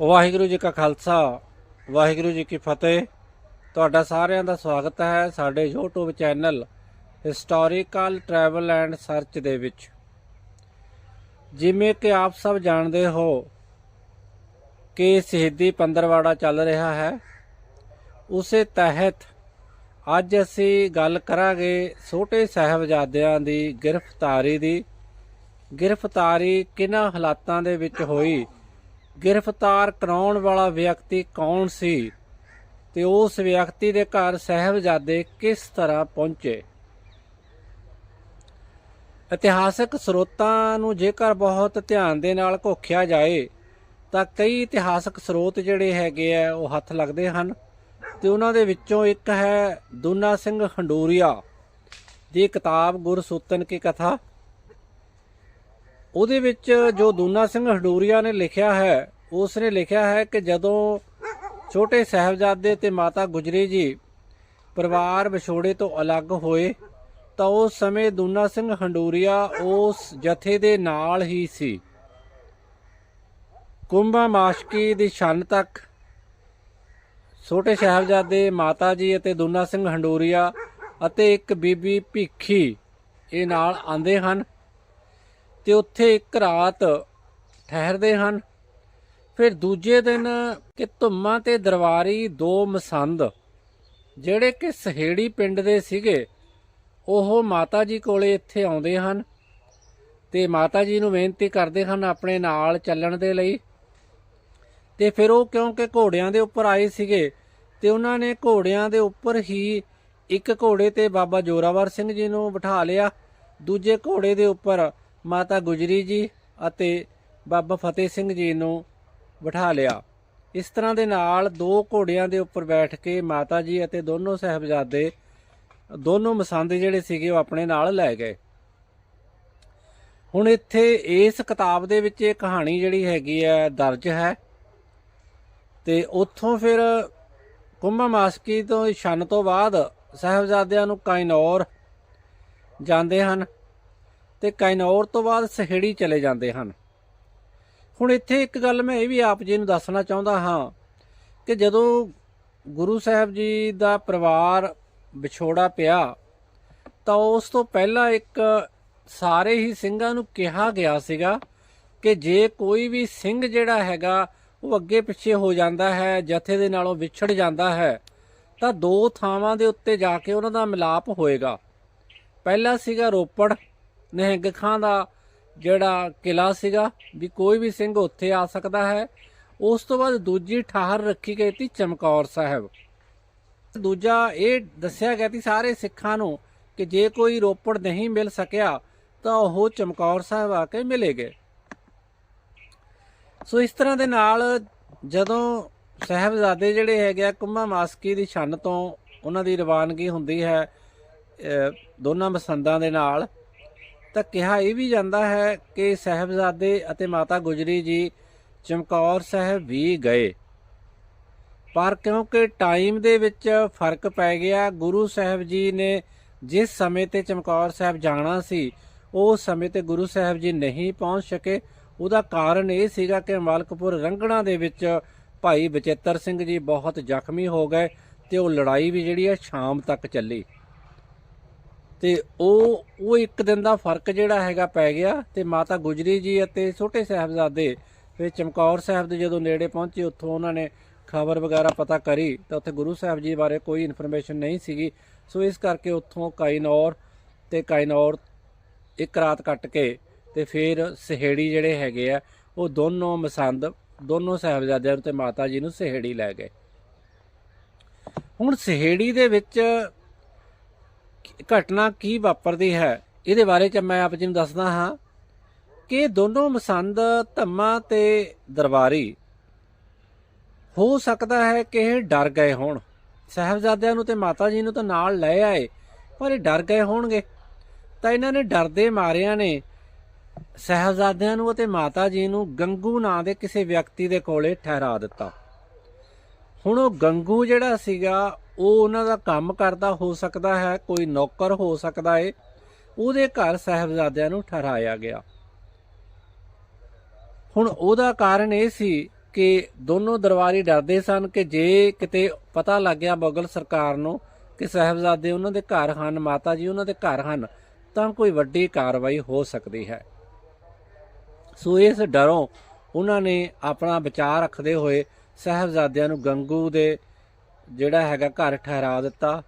ਵਾਹਿਗੁਰੂ ਜੀ ਕਾ ਖਾਲਸਾ, ਵਾਹਿਗੁਰੂ ਜੀ ਕੀ ਫਤਿਹ। ਤੁਹਾਡਾ ਸਾਰਿਆਂ ਦਾ ਸਵਾਗਤ ਹੈ ਸਾਡੇ YouTube channel historical travel and search ਦੇ ਵਿੱਚ। ਜਿਵੇਂ ਕਿ ਆਪ ਸਭ ਜਾਣਦੇ ਹੋ ਕਿ ਸ਼ਹੀਦੀ ਪੰਦਰਵਾੜਾ ਚੱਲ ਰਿਹਾ ਹੈ। ਉਸੇ ਤਹਿਤ ਅੱਜ ਅਸੀਂ ਗੱਲ ਕਰਾਂਗੇ ਛੋਟੇ ਸਾਹਿਬਜ਼ਾਦਿਆਂ ਦੀ ਗ੍ਰਿਫਤਾਰੀ ਦੀ। ਗ੍ਰਿਫਤਾਰੀ ਕਿਹਨਾਂ ਹਾਲਾਤਾਂ ਦੇ ਵਿੱਚ ਹੋਈ ਗ੍ਰਿਫਤਾਰ ਕਰਾਉਣ ਵਾਲਾ ਵਿਅਕਤੀ ਕੌਣ ਸੀ ਤੇ ਉਸ ਵਿਅਕਤੀ ਦੇ ਘਰ ਸਹਿਬਜ਼ਾਦੇ ਕਿਸ ਤਰ੍ਹਾਂ ਪਹੁੰਚੇ? ਇਤਿਹਾਸਕ ਸਰੋਤਾਂ ਨੂੰ ਜੇਕਰ ਬਹੁਤ ਧਿਆਨ ਦੇ ਨਾਲ ਘੋਖਿਆ ਜਾਏ, ਤਾਂ ਕਈ ਇਤਿਹਾਸਕ ਸਰੋਤ ਜਿਹੜੇ ਹੈਗੇ ਆ, ਉਹ ਹੱਥ ਲੱਗਦੇ ਹਨ ਤੇ ਉਹਨਾਂ ਦੇ ਵਿੱਚੋਂ ਇੱਕ ਹੈ ਦੂਨਾ ਸਿੰਘ ਖੰਡੂਰੀਆ, ਦੀ ਕਿਤਾਬ ਗੁਰਸੂਤਨ ਕੀ ਕਥਾ। ਉਹਦੇ ਵਿੱਚ ਜੋ ਦੂਨਾ ਸਿੰਘ ਹਡੂਰੀਆ ਨੇ ਲਿਖਿਆ ਹੈ ਉਸ ਨੇ ਲਿਖਿਆ ਹੈ ਕਿ ਜਦੋਂ ਛੋਟੇ ਸਾਹਿਬਜ਼ਾਦੇ ਤੇ ਮਾਤਾ ਗੁਜਰੀ ਜੀ ਪਰਿਵਾਰ ਵਿਛੋੜੇ ਤੋਂ ਅਲੱਗ ਹੋਏ, ਤਾਂ ਉਸ ਸਮੇਂ ਦੂਨਾ ਸਿੰਘ ਹੰਡੂਰੀਆ ਉਸ ਜਥੇ ਦੇ ਨਾਲ ਹੀ ਸੀ। ਕੁੰਭਾ ਮਾਸ਼ਕੀ ਦੀ ਛੰਨ ਤੱਕ ਛੋਟੇ ਸਾਹਿਬਜ਼ਾਦੇ ਮਾਤਾ ਜੀ ਅਤੇ ਦੂਨਾ ਸਿੰਘ ਹੰਡੂਰੀਆ ਅਤੇ ਇੱਕ ਬੀਬੀ ਭੀਖੀ ਇਹ ਨਾਲ ਆਂਦੇ ਹਨ। ਤੇ ਉੱਥੇ ਇੱਕ ਰਾਤ ਠਹਿਰਦੇ ਹਨ। ਫਿਰ ਦੂਜੇ ਦਿਨ ਕਿ ਧੁੰਮਾ ਤੇ ਦਰਬਾਰੀ ਦੋ ਮਸੰਦ, ਜਿਹੜੇ ਕਿ ਸਹੇੜੀ ਪਿੰਡ ਦੇ ਸੀਗੇ, ਉਹ ਮਾਤਾ ਜੀ ਕੋਲੇ ਇੱਥੇ ਆਉਂਦੇ ਹਨ ਤੇ ਮਾਤਾ ਜੀ ਨੂੰ ਬੇਨਤੀ ਕਰਦੇ ਹਨ ਆਪਣੇ ਨਾਲ ਚੱਲਣ ਦੇ ਲਈ। ਤੇ ਫਿਰ ਉਹ ਕਿਉਂਕਿ ਘੋੜਿਆਂ ਦੇ ਉੱਪਰ ਆਏ ਸੀਗੇ, ਤੇ ਉਹਨਾਂ ਨੇ ਘੋੜਿਆਂ ਦੇ ਉੱਪਰ ਹੀ ਇੱਕ ਘੋੜੇ ਤੇ ਬਾਬਾ ਜੋਰਾਵਰ ਸਿੰਘ ਜੀ ਨੂੰ ਬਿਠਾ ਲਿਆ। ਦੂਜੇ ਘੋੜੇ ਦੇ ਉੱਪਰ ਮਾਤਾ ਗੁਜਰੀ ਜੀ ਅਤੇ ਬਾਬਾ ਫਤਿਹ ਸਿੰਘ ਜੀ ਨੂੰ ਬਿਠਾ ਲਿਆ। ਇਸ ਤਰ੍ਹਾਂ ਦੇ ਨਾਲ ਦੋ ਘੋੜਿਆਂ ਦੇ ਉੱਪਰ ਬੈਠ ਕੇ ਮਾਤਾ ਜੀ ਅਤੇ ਦੋਨੋਂ ਸਹਿਬਜ਼ਾਦੇ, ਦੋਨੋਂ ਮਸੰਦ ਜਿਹੜੇ ਸੀਗੇ ਉਹ ਆਪਣੇ ਨਾਲ ਲੈ ਗਏ। ਹੁਣ ਇੱਥੇ ਇਸ ਕਿਤਾਬ ਦੇ ਵਿੱਚ ਇਹ ਕਹਾਣੀ ਜਿਹੜੀ ਹੈਗੀ ਹੈ, ਦਰਜ ਹੈ। ਤੇ ਉੱਥੋਂ ਫਿਰ ਕੁੰਭਾ ਮਾਸਕੀ ਤੋਂ ਛੰਨ ਤੋਂ ਬਾਅਦ ਸਹਿਬਜ਼ਾਦਿਆਂ ਨੂੰ ਕਾਇਨੌਰ ਜਾਂਦੇ ਹਨ। ਤੇ ਕਾਇਨੌਰ ਤੋਂ ਬਾਅਦ ਸਹੇੜੀ ਚਲੇ ਜਾਂਦੇ ਹਨ। ਹੁਣ ਇੱਥੇ ਇੱਕ ਗੱਲ ਮੈਂ ਇਹ ਵੀ ਆਪ ਜੀ ਨੂੰ ਦੱਸਣਾ ਚਾਹੁੰਦਾ ਹਾਂ ਕਿ ਜਦੋਂ ਗੁਰੂ ਸਾਹਿਬ ਜੀ ਦਾ ਪਰਿਵਾਰ ਵਿਛੋੜਾ ਪਿਆ, ਤਾਂ ਉਸ ਤੋਂ ਪਹਿਲਾਂ ਇੱਕ ਸਾਰੇ ਹੀ ਸਿੰਘਾਂ ਨੂੰ ਕਿਹਾ ਗਿਆ ਸੀਗਾ ਕਿ ਜੇ ਕੋਈ ਵੀ ਸਿੰਘ ਜਿਹੜਾ ਹੈਗਾ, ਉਹ ਅੱਗੇ ਪਿੱਛੇ ਹੋ ਜਾਂਦਾ ਹੈ, ਜਥੇ ਦੇ ਨਾਲੋਂ ਵਿਛੜ ਜਾਂਦਾ ਹੈ, ਤਾਂ ਦੋ ਥਾਵਾਂ ਦੇ ਉੱਤੇ ਜਾ ਕੇ ਉਹਨਾਂ ਦਾ ਮਿਲਾਪ ਹੋਏਗਾ। ਪਹਿਲਾ ਸੀਗਾ ਰੋਪੜ ਨਿਹੰਗ ਦਾ ਜਿਹੜਾ ਕਿਲਾ ਸੀਗਾ ਵੀ ਕੋਈ ਵੀ ਸਿੰਘ ਉੱਥੇ ਆ ਸਕਦਾ ਹੈ। ਉਸ ਤੋਂ ਬਾਅਦ ਦੂਜੀ ਠਾਹਰ ਰੱਖੀ ਗਈ ਸੀ ਚਮਕੌਰ ਸਾਹਿਬ। ਦੂਜਾ ਇਹ ਦੱਸਿਆ ਗਿਆ ਸੀ ਸਾਰੇ ਸਿੱਖਾਂ ਨੂੰ ਕਿ ਜੇ ਕੋਈ ਰੋਪੜ ਨਹੀਂ ਮਿਲ ਸਕਿਆ, ਤਾਂ ਉਹ ਚਮਕੌਰ ਸਾਹਿਬ ਆ ਕੇ ਮਿਲੇਗੇ ਸੋ ਇਸ ਤਰ੍ਹਾਂ ਦੇ ਨਾਲ ਜਦੋਂ ਸਹਿਬਜ਼ਾਦੇ ਜਿਹੜੇ ਹੈਗੇ ਆ, ਕੁੰਮਾ ਮਾਸਕੀ ਦੀ ਛੰਨ ਤੋਂ ਉਹਨਾਂ ਦੀ ਰਵਾਨਗੀ ਹੁੰਦੀ ਹੈ ਦੋਨਾਂ ਬਸੰਦਾਂ ਦੇ ਨਾਲ ਤਾਂ ਕਿਹਾ ਇਹ ਵੀ ਜਾਂਦਾ ਹੈ ਕਿ ਸਹਿਬਜ਼ਾਦੇ ਅਤੇ ਮਾਤਾ ਗੁਜਰੀ ਜੀ ਚਮਕੌਰ ਸਾਹਿਬ ਵੀ ਗਏ। ਪਰ ਕਿਉਂਕਿ ਟਾਈਮ ਦੇ ਵਿੱਚ ਫ਼ਰਕ ਪੈ ਗਿਆ, ਗੁਰੂ ਸਾਹਿਬ ਜੀ ਨੇ ਜਿਸ ਸਮੇਂ ਤੇ ਚਮਕੌਰ ਸਾਹਿਬ ਜਾਣਾ ਸੀ ਉਸ ਸਮੇਂ ਤੇ ਗੁਰੂ ਸਾਹਿਬ ਜੀ ਨਹੀਂ ਪਹੁੰਚ ਸਕੇ। ਉਹਦਾ ਕਾਰਨ ਇਹ ਸੀਗਾ ਕਿ ਮਲਕਪੁਰ ਰੰਗਣਾ ਦੇ ਵਿੱਚ ਭਾਈ ਬਚਿੱਤਰ ਸਿੰਘ ਜੀ ਬਹੁਤ ਜ਼ਖਮੀ ਹੋ ਗਏ ਤੇ ਉਹ ਲੜਾਈ ਵੀ ਜਿਹੜੀ ਹੈ ਸ਼ਾਮ ਤੱਕ ਚੱਲੀ। ਤੇ ਉਹ ਉਹ ਇੱਕ ਦਿਨ ਦਾ ਫ਼ਰਕ ਜਿਹੜਾ ਹੈਗਾ ਪੈ ਗਿਆ ਤੇ ਮਾਤਾ ਗੁਜਰੀ ਜੀ ਅਤੇ ਛੋਟੇ ਸਾਹਿਬਜ਼ਾਦੇ ਫਿਰ ਚਮਕੌਰ ਸਾਹਿਬ ਦੇ ਜਦੋਂ ਨੇੜੇ ਪਹੁੰਚੇ, ਉੱਥੋਂ ਉਹਨਾਂ ਨੇ ਖਬਰ ਵਗੈਰਾ ਪਤਾ ਕਰੀ ਤਾਂ ਉੱਥੇ ਗੁਰੂ ਸਾਹਿਬ ਜੀ ਬਾਰੇ ਕੋਈ ਇਨਫੋਰਮੇਸ਼ਨ ਨਹੀਂ ਸੀਗੀ। ਸੋ ਇਸ ਕਰਕੇ ਉੱਥੋਂ ਕਾਇਨੌਰ ਤੇ ਕਾਇਨੌਰ ਇੱਕ ਰਾਤ ਕੱਟ ਕੇ ਤੇ ਫਿਰ ਸਹੇੜੀ ਜਿਹੜੇ ਹੈਗੇ ਆ, ਉਹ ਦੋਨੋਂ ਮਸੰਦ, ਦੋਨੋਂ ਸਾਹਿਬਜ਼ਾਦਿਆਂ ਨੂੰ ਤੇ ਮਾਤਾ ਜੀ ਨੂੰ ਸਹੇੜੀ ਲੈ ਗਏ। ਹੁਣ ਸਹੇੜੀ ਦੇ ਵਿੱਚ ਘਟਨਾ ਕੀ ਵਾਪਰਦੀ ਹੈ? ਇਹਦੇ ਬਾਰੇ ਚ ਮੈਂ ਆਪ ਜੀ ਨੂੰ ਦੱਸਦਾ ਹਾਂ ਕਿ ਦੋਨੋਂ ਮਸੰਦ, ਧੰਮਾ ਤੇ ਦਰਬਾਰੀ ਹੋ ਸਕਦਾ ਹੈ ਕਿ ਇਹ ਡਰ ਗਏ ਹੋਣ। ਸਾਹਿਬਜ਼ਾਦਿਆਂ ਨੂੰ ਤੇ ਮਾਤਾ ਜੀ ਨੂੰ ਤਾਂ ਨਾਲ ਲੈ ਆਏ, ਪਰ ਇਹ ਡਰ ਗਏ ਹੋਣਗੇ। ਤਾਂ ਇਹਨਾਂ ਨੇ ਡਰਦੇ ਮਾਰਿਆਂ ਨੇ ਸਾਹਿਬਜ਼ਾਦਿਆਂ ਨੂੰ ਅਤੇ ਮਾਤਾ ਜੀ ਨੂੰ ਗੰਗੂ ਨਾਂ ਦੇ ਕਿਸੇ ਵਿਅਕਤੀ ਦੇ ਕੋਲੇ ਠਹਿਰਾ ਦਿੱਤਾ। ਹੁਣ ਉਹ ਗੰਗੂ ਜਿਹੜਾ ਸੀਗਾ ਉਹ ਉਹਨਾਂ ਦਾ ਕੰਮ ਕਰਦਾ ਹੋ ਸਕਦਾ ਹੈ, ਕੋਈ ਨੌਕਰ ਹੋ ਸਕਦਾ ਏ, ਉਹਦੇ ਘਰ ਸਾਹਿਬਜ਼ਾਦਿਆਂ ਨੂੰ ਠਹਿਰਾਇਆ ਗਿਆ। ਹੁਣ ਉਹਦਾ ਕਾਰਨ ਇਹ ਸੀ ਕਿ ਦੋਨੋਂ ਦਰਬਾਰੀ ਡਰਦੇ ਸਨ ਕਿ ਜੇ ਕਿਤੇ ਪਤਾ ਲੱਗ ਗਿਆ ਮੁਗਲ ਸਰਕਾਰ ਨੂੰ ਕਿ ਸਾਹਿਬਜ਼ਾਦੇ ਉਹਨਾਂ ਦੇ ਘਰ ਹਨ, ਮਾਤਾ ਜੀ ਉਹਨਾਂ ਦੇ ਘਰ ਹਨ, ਤਾਂ ਕੋਈ ਵੱਡੀ ਕਾਰਵਾਈ ਹੋ ਸਕਦੀ ਹੈ। ਸੋ ਇਸ ਡਰੋਂ ਉਹਨਾਂ ਨੇ ਆਪਣਾ ਵਿਚਾਰ ਰੱਖਦੇ ਹੋਏ ਸਾਹਿਬਜ਼ਾਦਿਆਂ ਨੂੰ ਗੰਗੂ ਦੇ ਜਿਹੜਾ ਹੈਗਾ ਘਰ ਠਹਿਰਾ ਦਿੱਤਾ।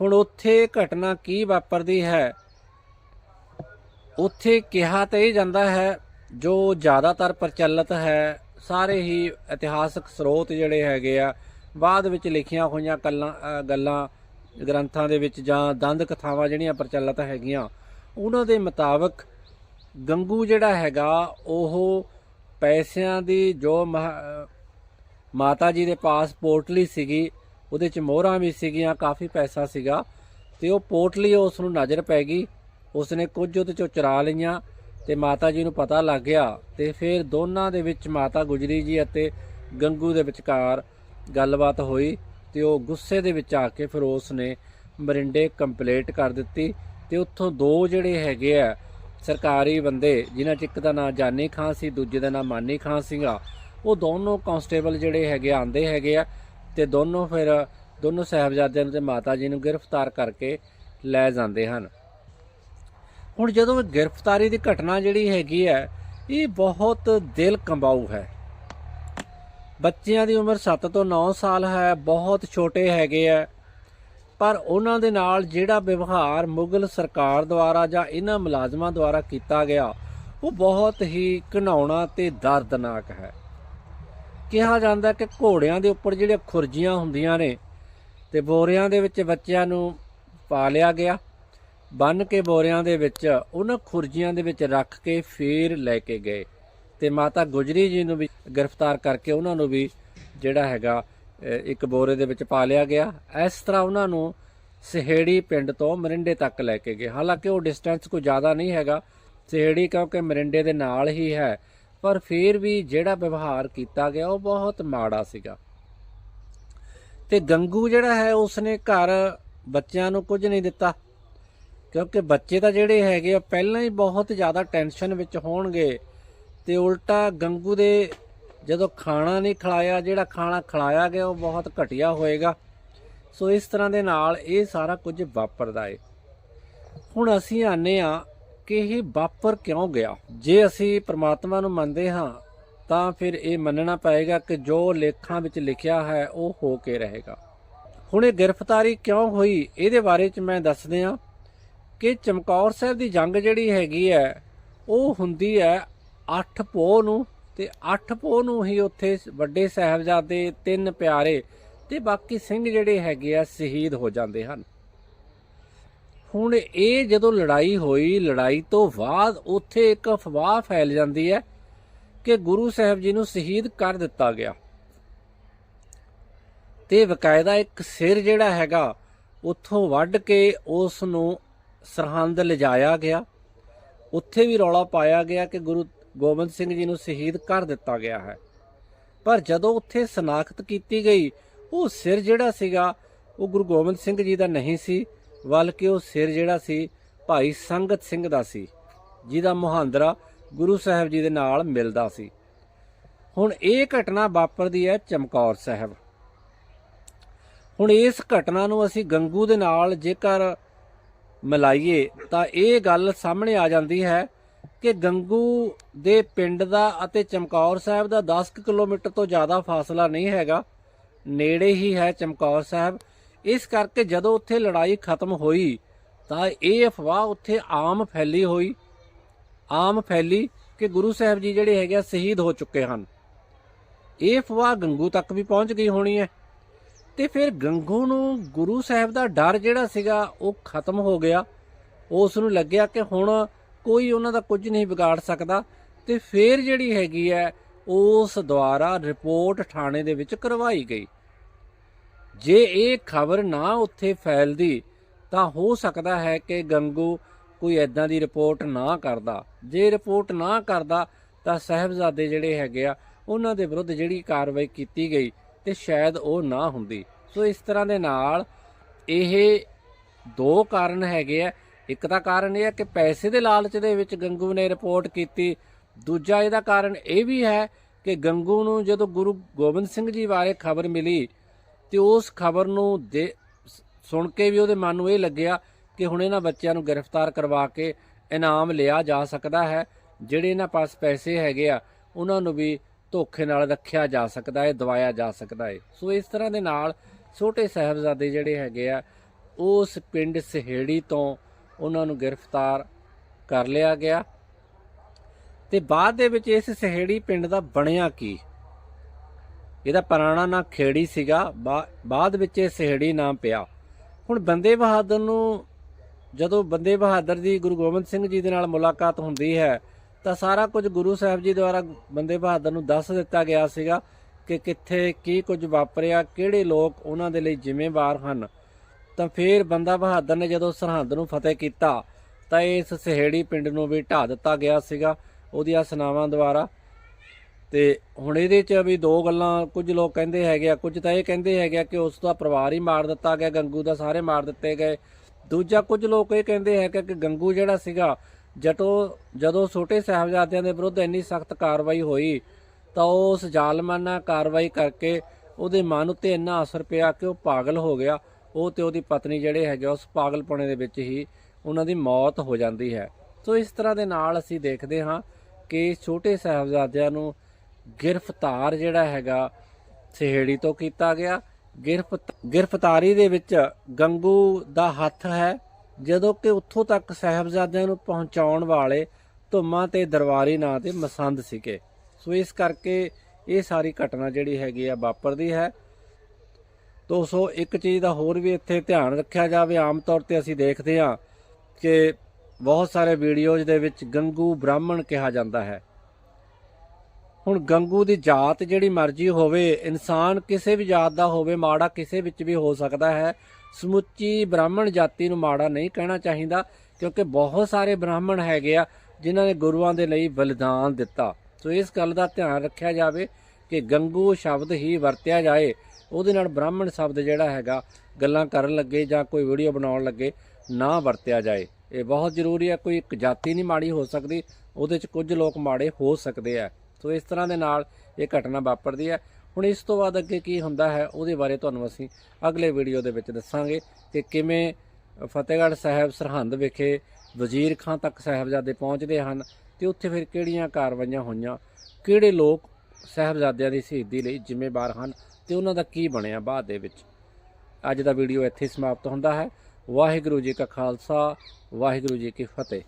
ਹੁਣ ਉੱਥੇ ਘਟਨਾ ਕੀ ਵਾਪਰਦੀ ਹੈ? ਉੱਥੇ ਕਿਹਾ ਤਾਂ ਇਹ ਜਾਂਦਾ ਹੈ, ਜੋ ਜ਼ਿਆਦਾਤਰ ਪ੍ਰਚਲਿਤ ਹੈ, ਸਾਰੇ ਹੀ ਇਤਿਹਾਸਕ ਸਰੋਤ ਜਿਹੜੇ ਹੈਗੇ ਆ, ਬਾਅਦ ਵਿੱਚ ਲਿਖੀਆਂ ਹੋਈਆਂ ਗੱਲਾਂ ਗੱਲਾਂ, ਗ੍ਰੰਥਾਂ ਦੇ ਵਿੱਚ ਜਾਂ ਦੰਦ ਕਥਾਵਾਂ ਜਿਹੜੀਆਂ ਪ੍ਰਚਲਿਤ ਹੈਗੀਆਂ, ਉਹਨਾਂ ਦੇ ਮੁਤਾਬਕ ਗੰਗੂ ਜਿਹੜਾ ਹੈਗਾ, ਉਹ ਪੈਸਿਆਂ ਦੀ ਜੋ ਮਹ- ਮਾਤਾ ਜੀ ਦੇ ਪਾਸ ਪੋਟਲੀ ਸੀਗੀ ਉਹਦੇ ਚ ਮੋਹਰਾਂ ਵੀ ਸੀਗੀਆਂ, ਕਾਫੀ ਪੈਸਾ ਸੀਗਾ ਤੇ ਉਹ ਪੋਟਲੀ ਉਸ ਨੂੰ ਨਜ਼ਰ ਪੈ ਗਈ। ਉਸਨੇ ਕੁਝ ਉਹਦੇ ਚੋਂ ਚਰਾ ਲਈਆਂ ਤੇ ਮਾਤਾ ਜੀ ਨੂੰ ਪਤਾ ਲੱਗ ਗਿਆ ਤੇ ਫਿਰ ਦੋਨਾਂ ਦੇ ਵਿੱਚ ਮਾਤਾ ਗੁਜਰੀ ਜੀ ਅਤੇ ਗੰਗੂ ਦੇ ਵਿਚਕਾਰ ਗੱਲਬਾਤ ਹੋਈ ਤੇ ਉਹ ਗੁੱਸੇ ਦੇ ਵਿੱਚ ਆ ਕੇ ਫਿਰ ਉਸ ਨੇ ਮਰਿੰਡੇ ਕੰਪਲੀਟ ਕਰ ਦਿੱਤੀ ਤੇ ਉੱਥੋਂ ਦੋ ਜਿਹੜੇ ਹੈਗੇ ਆ ਸਰਕਾਰੀ ਬੰਦੇ, ਜਿਨ੍ਹਾਂ ਚ ਇੱਕ ਦਾ ਨਾਮ ਜਾਨੀ ਖਾਨ ਸੀ, ਦੂਜੇ ਦਾ ਨਾਮ ਮਾਨੀ ਖਾਨ ਸੀਗਾ, ਉਹ ਦੋਨੋਂ ਕਾਂਸਟੇਬਲ ਜਿਹੜੇ ਹੈਗੇ ਆਂਦੇ ਹੈਗੇ ਆ ਤੇ ਦੋਨੋਂ ਫਿਰ, ਦੋਨੋਂ ਸਾਹਿਬਜ਼ਾਦਿਆਂ ਨੂੰ ਤੇ ਮਾਤਾ ਜੀ ਨੂੰ ਗ੍ਰਿਫਤਾਰ ਕਰਕੇ ਲੈ ਜਾਂਦੇ ਹਨ। ਹੁਣ ਜਦੋਂ ਗ੍ਰਿਫਤਾਰੀ ਦੀ ਘਟਨਾ ਜਿਹੜੀ ਹੈਗੀ ਹੈ, ਇਹ ਬਹੁਤ ਦਿਲ ਕੰਬਾਊ ਹੈ। ਬੱਚਿਆਂ ਦੀ ਉਮਰ 7 ਤੋਂ 9 ਸਾਲ ਹੈ, ਬਹੁਤ ਛੋਟੇ ਹੈਗੇ ਆ। ਪਰ ਉਹਨਾਂ ਦੇ ਨਾਲ ਜਿਹੜਾ ਵਿਵਹਾਰ ਮੁਗਲ ਸਰਕਾਰ ਦੁਆਰਾ ਜਾਂ ਇਹਨਾਂ ਮੁਲਾਜ਼ਮਾਂ ਦੁਆਰਾ ਕੀਤਾ ਗਿਆ, ਉਹ ਬਹੁਤ ਹੀ ਘਿਨਾਉਣਾ ਤੇ ਦਰਦਨਾਕ ਹੈ। ਕਿਹਾ ਜਾਂਦਾ ਕਿ ਘੋੜਿਆਂ ਦੇ ਉੱਪਰ ਜਿਹੜੀਆਂ ਖੁਰਜੀਆਂ ਹੁੰਦੀਆਂ ਨੇ ਤੇ ਬੋਰਿਆਂ ਦੇ ਵਿੱਚ ਬੱਚਿਆਂ ਨੂੰ ਪਾ ਲਿਆ ਗਿਆ। ਬੰਨ ਕੇ ਬੋਰਿਆਂ ਦੇ ਵਿੱਚ ਉਹਨਾਂ ਖੁਰਜੀਆਂ ਦੇ ਵਿੱਚ ਰੱਖ ਕੇ ਫੇਰ ਲੈ ਕੇ ਗਏ ਤੇ ਮਾਤਾ ਗੁਜਰੀ ਜੀ ਨੂੰ ਵੀ ਗ੍ਰਿਫਤਾਰ ਕਰਕੇ ਉਹਨਾਂ ਨੂੰ ਵੀ ਜਿਹੜਾ ਹੈਗਾ ਇੱਕ ਬੋਰੇ ਦੇ ਵਿੱਚ ਪਾ ਲਿਆ ਗਿਆ। ਇਸ ਤਰ੍ਹਾਂ ਉਹਨਾਂ ਨੂੰ ਸਹੇੜੀ ਪਿੰਡ ਤੋਂ ਮਰਿੰਡੇ ਤੱਕ ਲੈ ਕੇ ਗਏ। ਹਾਲਾਂਕਿ ਉਹ ਡਿਸਟੈਂਸ ਕੋਈ ਜ਼ਿਆਦਾ ਨਹੀਂ ਹੈਗਾ। ਸਹੇੜੀ ਕਿਉਂਕਿ ਮਰਿੰਡੇ ਦੇ ਨਾਲ ਹੀ ਹੈ। ਪਰ ਫਿਰ ਵੀ ਜਿਹੜਾ ਵਿਵਹਾਰ ਕੀਤਾ ਗਿਆ ਉਹ ਬਹੁਤ ਮਾੜਾ ਸੀਗਾ। ਤੇ ਗੰਗੂ ਜਿਹੜਾ ਹੈ, ਉਸਨੇ ਘਰ ਬੱਚਿਆਂ ਨੂੰ ਕੁਝ ਨਹੀਂ ਦਿੱਤਾ, ਕਿਉਂਕਿ ਬੱਚੇ ਤਾਂ ਜਿਹੜੇ ਹੈਗੇ ਆ, ਪਹਿਲਾਂ ਹੀ ਬਹੁਤ ਜ਼ਿਆਦਾ ਟੈਨਸ਼ਨ ਵਿੱਚ ਹੋਣਗੇ। ਤੇ ਉਲਟਾ ਗੰਗੂ ਦੇ ਜਦੋਂ ਖਾਣਾ ਨਹੀਂ ਖਿਲਾਇਆ, ਜਿਹੜਾ ਖਾਣਾ ਖਿਲਾਇਆ ਗਿਆ, ਉਹ ਬਹੁਤ ਘਟੀਆ ਹੋਏਗਾ। ਸੋ ਇਸ ਤਰ੍ਹਾਂ ਦੇ ਨਾਲ ਇਹ ਸਾਰਾ ਕੁਝ ਵਾਪਰਦਾ ਏ। ਹੁਣ ਅਸੀਂ ਆਨੇ ਆ ਕਿ ਇਹ ਵਾਪਰ ਕਿਉਂ ਗਿਆ? ਜੇ ਅਸੀਂ ਪ੍ਰਮਾਤਮਾ ਨੂੰ ਮੰਨਦੇ ਹਾਂ, ਤਾਂ ਫਿਰ ਇਹ ਮੰਨਣਾ ਪਏਗਾ ਕਿ ਜੋ ਲੇਖਾਂ ਵਿੱਚ ਲਿਖਿਆ ਹੈ, ਉਹ ਹੋ ਕੇ ਰਹੇਗਾ। ਹੁਣ ਇਹ ਗ੍ਰਿਫਤਾਰੀ ਕਿਉਂ ਹੋਈ? ਇਹਦੇ ਬਾਰੇ ਚ ਮੈਂ ਦੱਸਦੇ ਆ ਕਿ ਚਮਕੌਰ ਸਾਹਿਬ ਦੀ ਜੰਗ ਜਿਹੜੀ ਹੈਗੀ ਹੈ, ਉਹ ਹੁੰਦੀ ਹੈ 8 ਪੋਹ ਨੂੰ ਤੇ 8 ਪੋਹ ਨੂੰ ਹੀ ਉੱਥੇ ਵੱਡੇ ਸਾਹਿਬਜ਼ਾਦੇ, ਤਿੰਨ ਪਿਆਰੇ ਤੇ ਬਾਕੀ ਸਿੰਘ ਜਿਹੜੇ ਹੈਗੇ ਆ, ਸ਼ਹੀਦ ਹੋ ਜਾਂਦੇ ਹਨ। ਹੁਣ ਇਹ ਜਦੋਂ ਲੜਾਈ ਹੋਈ, ਲੜਾਈ ਤੋਂ ਬਾਅਦ ਉੱਥੇ ਇੱਕ ਅਫਵਾਹ ਫੈਲ ਜਾਂਦੀ ਹੈ ਕਿ ਗੁਰੂ ਸਾਹਿਬ ਜੀ ਨੂੰ ਸ਼ਹੀਦ ਕਰ ਦਿੱਤਾ ਗਿਆ। ਤੇ ਬਕਾਇਦਾ ਇੱਕ ਸਿਰ ਜਿਹੜਾ ਹੈਗਾ, ਉੱਥੋਂ ਵੱਢ ਕੇ ਉਸ ਨੂੰ ਸਰਹੰਦ ਲਿਜਾਇਆ ਗਿਆ। ਉੱਥੇ ਵੀ ਰੌਲਾ ਪਾਇਆ ਗਿਆ ਕਿ ਗੁਰੂ ਗੋਬਿੰਦ ਸਿੰਘ ਜੀ ਨੂੰ ਸ਼ਹੀਦ ਕਰ ਦਿੱਤਾ ਗਿਆ ਹੈ। ਪਰ ਜਦੋਂ ਉੱਥੇ ਸਨਾਖਤ ਕੀਤੀ ਗਈ, ਉਹ ਸਿਰ ਜਿਹੜਾ ਸੀਗਾ, ਉਹ ਗੁਰੂ ਗੋਬਿੰਦ ਸਿੰਘ ਜੀ ਦਾ ਨਹੀਂ ਸੀ। ਬਲਕਿ ਉਹ ਸਿਰ ਜਿਹੜਾ ਸੀ ਭਾਈ ਸੰਗਤ ਸਿੰਘ ਦਾ ਸੀ, ਜਿਹਦਾ ਮੁਹਾਂਦਰਾ ਗੁਰੂ ਸਾਹਿਬ ਜੀ ਦੇ ਨਾਲ ਮਿਲਦਾ ਸੀ। ਹੁਣ ਇਹ ਘਟਨਾ ਵਾਪਰਦੀ ਹੈ ਚਮਕੌਰ ਸਾਹਿਬ। ਹੁਣ ਇਸ ਘਟਨਾ ਨੂੰ ਅਸੀਂ ਗੰਗੂ ਦੇ ਨਾਲ ਜੇਕਰ ਮਿਲਾਈਏ, ਤਾਂ ਇਹ ਗੱਲ ਸਾਹਮਣੇ ਆ ਜਾਂਦੀ ਹੈ ਕਿ ਗੰਗੂ ਦੇ ਪਿੰਡ ਦਾ ਅਤੇ ਚਮਕੌਰ ਸਾਹਿਬ ਦਾ 10 ਕੁ ਕਿਲੋਮੀਟਰ ਤੋਂ ਜ਼ਿਆਦਾ ਫਾਸਲਾ ਨਹੀਂ ਹੈਗਾ। ਨੇੜੇ ਹੀ ਹੈ ਚਮਕੌਰ ਸਾਹਿਬ। ਇਸ ਕਰਕੇ ਜਦੋਂ ਉੱਥੇ ਲੜਾਈ ਖਤਮ ਹੋਈ, ਤਾਂ ਇਹ ਅਫਵਾਹ ਉੱਥੇ ਆਮ ਫੈਲੀ ਹੋਈ। ਆਮ ਫੈਲੀ ਕਿ ਗੁਰੂ ਸਾਹਿਬ ਜੀ ਜਿਹੜੇ ਹੈਗੇ ਆ, ਸ਼ਹੀਦ ਹੋ ਚੁੱਕੇ ਹਨ। ਇਹ ਅਫਵਾਹ ਗੰਗੂ ਤੱਕ ਵੀ ਪਹੁੰਚ ਗਈ ਹੋਣੀ ਹੈ। ਤੇ ਫਿਰ ਗੰਗੂ ਨੂੰ ਗੁਰੂ ਸਾਹਿਬ ਦਾ ਡਰ ਜਿਹੜਾ ਸੀਗਾ, ਉਹ ਖਤਮ ਹੋ ਗਿਆ। ਉਸ ਨੂੰ ਲੱਗਿਆ ਕਿ ਹੁਣ ਕੋਈ ਉਹਨਾਂ ਦਾ ਕੁਝ ਨਹੀਂ ਵਿਗਾੜ ਸਕਦਾ। ਤੇ ਫਿਰ ਜਿਹੜੀ ਹੈਗੀ ਹੈ, ਉਸ ਦੁਆਰਾ ਰਿਪੋਰਟ ਥਾਣੇ ਦੇ ਵਿੱਚ ਕਰਵਾਈ ਗਈ। ਜੇ ਇਹ ਖਬਰ ਨਾ ਉੱਥੇ ਫੈਲਦੀ, ਤਾਂ ਹੋ ਸਕਦਾ ਹੈ ਕਿ ਗੰਗੂ ਕੋਈ ਐਦਾਂ ਦੀ ਰਿਪੋਰਟ ਨਾ ਕਰਦਾ। ਜੇ ਰਿਪੋਰਟ ਨਾ ਕਰਦਾ, ਤਾਂ ਸਾਹਿਬਜ਼ਾਦੇ ਜਿਹੜੇ ਹੈਗੇ ਆ, ਉਹਨਾਂ ਦੇ ਵਿਰੁੱਧ ਜਿਹੜੀ ਕਾਰਵਾਈ ਕੀਤੀ ਗਈ ਤੇ ਸ਼ਾਇਦ ਉਹ ਨਾ ਹੁੰਦੀ। ਸੋ ਇਸ ਤਰ੍ਹਾਂ ਦੇ ਨਾਲ ਇਹ ਦੋ ਕਾਰਨ ਹੈਗੇ ਆ। ਇੱਕ ਤਾਂ ਕਾਰਨ ਇਹ ਹੈ ਕਿ ਪੈਸੇ ਦੇ ਲਾਲਚ ਦੇ ਵਿੱਚ ਗੰਗੂ ਨੇ ਰਿਪੋਰਟ ਕੀਤੀ। ਦੂਜਾ ਇਹਦਾ ਕਾਰਨ ਇਹ ਵੀ ਹੈ ਕਿ ਗੰਗੂ ਨੂੰ ਜਦੋਂ ਗੁਰੂ ਗੋਬਿੰਦ ਸਿੰਘ ਜੀ ਬਾਰੇ ਖਬਰ ਮਿਲੀ ਤੇ ਉਸ ਖਬਰ ਨੂੰ ਦੇ ਸੁਣ ਕੇ ਵੀ ਉਹਦੇ ਮਨ ਨੂੰ ਇਹ ਲੱਗਿਆ ਕਿ ਹੁਣ ਇਹਨਾਂ ਬੱਚਿਆਂ ਨੂੰ ਗ੍ਰਿਫਤਾਰ ਕਰਵਾ ਕੇ ਇਨਾਮ ਲਿਆ ਜਾ ਸਕਦਾ ਹੈ, ਜਿਹੜੇ ਇਹਨਾਂ ਪਾਸ ਪੈਸੇ ਹੈਗੇ ਆ, ਉਹਨਾਂ ਨੂੰ ਵੀ ਧੋਖੇ ਨਾਲ ਰੱਖਿਆ ਜਾ ਸਕਦਾ ਹੈ, ਦਵਾਇਆ ਜਾ ਸਕਦਾ ਹੈ। ਸੋ ਇਸ ਤਰ੍ਹਾਂ ਦੇ ਨਾਲ ਛੋਟੇ ਸਾਹਿਬਜ਼ਾਦੇ ਜਿਹੜੇ ਹੈਗੇ ਆ, ਉਸ ਪਿੰਡ ਸਹੇੜੀ ਤੋਂ ਉਹਨਾਂ ਨੂੰ ਗ੍ਰਿਫਤਾਰ ਕਰ ਲਿਆ ਗਿਆ। ਤੇ ਬਾਅਦ ਦੇ ਵਿੱਚ ਇਸ ਸਹੇੜੀ ਪਿੰਡ ਦਾ ਬਣਿਆ ਕੀ? ਇਹਦਾ ਪੁਰਾਣਾ ਨਾਂ ਖੇੜੀ ਸੀਗਾ, ਬਾ- ਬਾਅਦ ਵਿੱਚ ਇਹ ਸਹੇੜੀ ਨਾਮ ਪਿਆ। ਹੁਣ ਬੰਦੇ ਬਹਾਦਰ ਨੂੰ, ਜਦੋਂ ਬੰਦੇ ਬਹਾਦਰ ਦੀ ਗੁਰੂ ਗੋਬਿੰਦ ਸਿੰਘ ਜੀ ਦੇ ਨਾਲ ਮੁਲਾਕਾਤ ਹੁੰਦੀ ਹੈ, ਤਾਂ ਸਾਰਾ ਕੁਝ ਗੁਰੂ ਸਾਹਿਬ ਜੀ ਦੁਆਰਾ ਬੰਦੇ ਬਹਾਦਰ ਨੂੰ ਦੱਸ ਦਿੱਤਾ ਗਿਆ ਸੀਗਾ ਕਿ ਕਿੱਥੇ, ਕੀ ਕੁਝ ਵਾਪਰਿਆ, ਕਿਹੜੇ ਲੋਕ ਉਹਨਾਂ ਦੇ ਲਈ ਜ਼ਿੰਮੇਵਾਰ ਹਨ। ਤਾਂ ਫਿਰ ਬੰਦਾ ਬਹਾਦਰ ਨੇ ਜਦੋਂ ਸਰਹੰਦ ਨੂੰ ਫਤਿਹ ਕੀਤਾ, ਤਾਂ ਇਸ ਸਹੇੜੀ ਪਿੰਡ ਨੂੰ ਵੀ ਢਾ ਦਿੱਤਾ ਗਿਆ ਸੀਗਾ, ਉਹਦੀਆਂ ਸਨਾਵਾਂ ਦੁਆਰਾ। ਤੇ ਹੁਣ ਇਹਦੇ 'ਚ ਵੀ ਦੋ ਗੱਲਾਂ ਕੁਝ ਲੋਕ ਕਹਿੰਦੇ ਹੈਗੇ ਆ, ਕੁਝ ਤਾਂ ਇਹ ਕਹਿੰਦੇ ਹੈਗੇ ਆ ਕਿ ਉਸ ਦਾ ਪਰਿਵਾਰ ਹੀ ਮਾਰ ਦਿੱਤਾ ਗਿਆ, ਗੰਗੂ ਦਾ ਸਾਰੇ ਮਾਰ ਦਿੱਤੇ ਗਏ। ਦੂਜਾ ਕੁਝ ਲੋਕ ਇਹ ਕਹਿੰਦੇ ਹੈਗੇ ਕਿ ਗੰਗੂ ਜਿਹੜਾ ਸੀਗਾ, ਜਟੋ ਜਦੋਂ ਛੋਟੇ ਸਾਹਿਬਜ਼ਾਦਿਆਂ ਦੇ ਵਿਰੁੱਧ ਇੰਨੀ ਸਖਤ ਕਾਰਵਾਈ ਹੋਈ, ਤਾਂ ਉਸ ਜ਼ਾਲਮਾਨਾ ਕਾਰਵਾਈ ਕਰਕੇ ਉਹਦੇ ਮਨ ਉੱਤੇ ਇੰਨਾ ਅਸਰ ਪਿਆ ਕਿ ਉਹ ਪਾਗਲ ਹੋ ਗਿਆ। ਉਹ ਤੇ ਉਹਦੀ ਪਤਨੀ ਜਿਹੜੇ ਹੈਗੇ ਉਸ ਪਾਗਲਪਣੇ ਦੇ ਵਿੱਚ ਹੀ ਉਹਨਾਂ ਦੀ ਮੌਤ ਹੋ ਜਾਂਦੀ ਹੈ। ਸੋ ਇਸ ਤਰ੍ਹਾਂ ਦੇ ਨਾਲ ਅਸੀਂ ਦੇਖਦੇ ਹਾਂ ਕਿ ਛੋਟੇ ਸਾਹਿਬਜ਼ਾਦਿਆਂ ਨੂੰ ਗ੍ਰਿਫਤਾਰ ਜਿਹੜਾ ਹੈਗਾ, ਸਿਹੜੀ ਤੋਂ ਕੀਤਾ ਗਿਆ। ਗ੍ਰਿਫਤ ਗ੍ਰਿਫਤਾਰੀ ਦੇ ਵਿੱਚ ਗੰਗੂ ਦਾ ਹੱਥ ਹੈ। ਜਦੋਂ ਕਿ ਉੱਥੋਂ ਤੱਕ ਸਾਹਿਬਜ਼ਾਦਿਆਂ ਨੂੰ ਪਹੁੰਚਾਉਣ ਵਾਲੇ ਧੁੰਮਾ ਤੇ ਦਰਬਾਰੀ ਨਾਂ ਤੇ ਮਸੰਦ ਸੀਗੇ। ਸੋ ਇਸ ਕਰਕੇ ਇਹ ਸਾਰੀ ਘਟਨਾ ਜਿਹੜੀ ਹੈਗੀ ਆ ਵਾਪਰਦੀ ਹੈ। ਦੋਸਤੋ ਇੱਕ ਚੀਜ਼ ਦਾ ਹੋਰ ਵੀ ਇੱਥੇ ਧਿਆਨ ਰੱਖਿਆ ਜਾਵੇ, ਆਮ ਤੌਰ ਤੇ ਅਸੀਂ ਦੇਖਦੇ ਹਾਂ ਕਿ ਬਹੁਤ ਸਾਰੇ ਵੀਡੀਓਜ਼ ਦੇ ਵਿੱਚ ਗੰਗੂ ਬ੍ਰਾਹਮਣ ਕਿਹਾ ਜਾਂਦਾ ਹੈ। ਹੁਣ ਗੰਗੂ ਦੀ ਜਾਤ ਜਿਹੜੀ ਮਰਜ਼ੀ ਹੋਵੇ, ਇਨਸਾਨ ਕਿਸੇ ਵੀ ਜਾਤ ਦਾ ਹੋਵੇ, ਮਾੜਾ ਕਿਸੇ ਵਿੱਚ ਵੀ ਹੋ ਸਕਦਾ ਹੈ। ਸਮੁੱਚੀ ਬ੍ਰਾਹਮਣ ਜਾਤੀ ਨੂੰ ਮਾੜਾ ਨਹੀਂ ਕਹਿਣਾ ਚਾਹੀਦਾ, ਕਿਉਂਕਿ ਬਹੁਤ ਸਾਰੇ ਬ੍ਰਾਹਮਣ ਹੈਗੇ ਆ, ਜਿਨ੍ਹਾਂ ਨੇ ਗੁਰੂਆਂ ਦੇ ਲਈ ਬਲਿਦਾਨ ਦਿੱਤਾ। ਸੋ ਇਸ ਗੱਲ ਦਾ ਧਿਆਨ ਰੱਖਿਆ ਜਾਵੇ ਕਿ ਗੰਗੂ ਸ਼ਬਦ ਹੀ ਵਰਤਿਆ ਜਾਏ। ਉਹਦੇ ਨਾਲ ਬ੍ਰਾਹਮਣ ਸ਼ਬਦ ਜਿਹੜਾ ਹੈਗਾ, ਗੱਲਾਂ ਕਰਨ ਲੱਗੇ ਜਾਂ ਕੋਈ ਵੀਡੀਓ ਬਣਾਉਣ ਲੱਗੇ ਨਾ ਵਰਤਿਆ ਜਾਏ। ਇਹ ਬਹੁਤ ਜ਼ਰੂਰੀ ਹੈ, ਕੋਈ ਇੱਕ ਜਾਤੀ ਨਹੀਂ ਮਾੜੀ ਹੋ ਸਕਦੀ, ਉਹਦੇ 'ਚ ਕੁਝ ਲੋਕ ਮਾੜੇ ਹੋ ਸਕਦੇ ਆ। ਸੋ ਇਸ ਤਰ੍ਹਾਂ ਦੇ ਨਾਲ ਇਹ ਘਟਨਾ ਵਾਪਰਦੀ ਹੈ। ਹੁਣ ਇਸ ਤੋਂ ਬਾਅਦ ਅੱਗੇ ਕੀ ਹੁੰਦਾ ਹੈ, ਉਹਦੇ ਬਾਰੇ ਤੁਹਾਨੂੰ ਅਸੀਂ ਅਗਲੇ ਵੀਡੀਓ ਦੇ ਵਿੱਚ ਦੱਸਾਂਗੇ ਕਿ ਕਿਵੇਂ ਫਤਿਹਗੜ੍ਹ ਸਾਹਿਬ ਸਰਹੰਦ ਵਿਖੇ ਵਜ਼ੀਰ ਖਾਂ ਤੱਕ ਸਾਹਿਬਜ਼ਾਦੇ ਪਹੁੰਚਦੇ ਹਨ ਤੇ ਉੱਥੇ ਫਿਰ ਕਿਹੜੀਆਂ ਕਾਰਵਾਈਆਂ ਹੋਈਆਂ, ਕਿਹੜੇ ਲੋਕ ਸਾਹਿਬਜ਼ਾਦਿਆਂ ਦੀ ਸ਼ਹੀਦੀ ਲਈ ਜ਼ਿੰਮੇਵਾਰ ਹਨ ਤੇ ਉਹਨਾਂ ਦਾ ਕੀ ਬਣਿਆ ਬਾਅਦ ਦੇ ਵਿੱਚ। ਅੱਜ ਦਾ ਵੀਡੀਓ ਇੱਥੇ ਸਮਾਪਤ ਹੁੰਦਾ ਹੈ। ਵਾਹਿਗੁਰੂ ਜੀ ਕਾ ਖਾਲਸਾ, ਵਾਹਿਗੁਰੂ ਜੀ ਕੀ ਫਤਿਹ।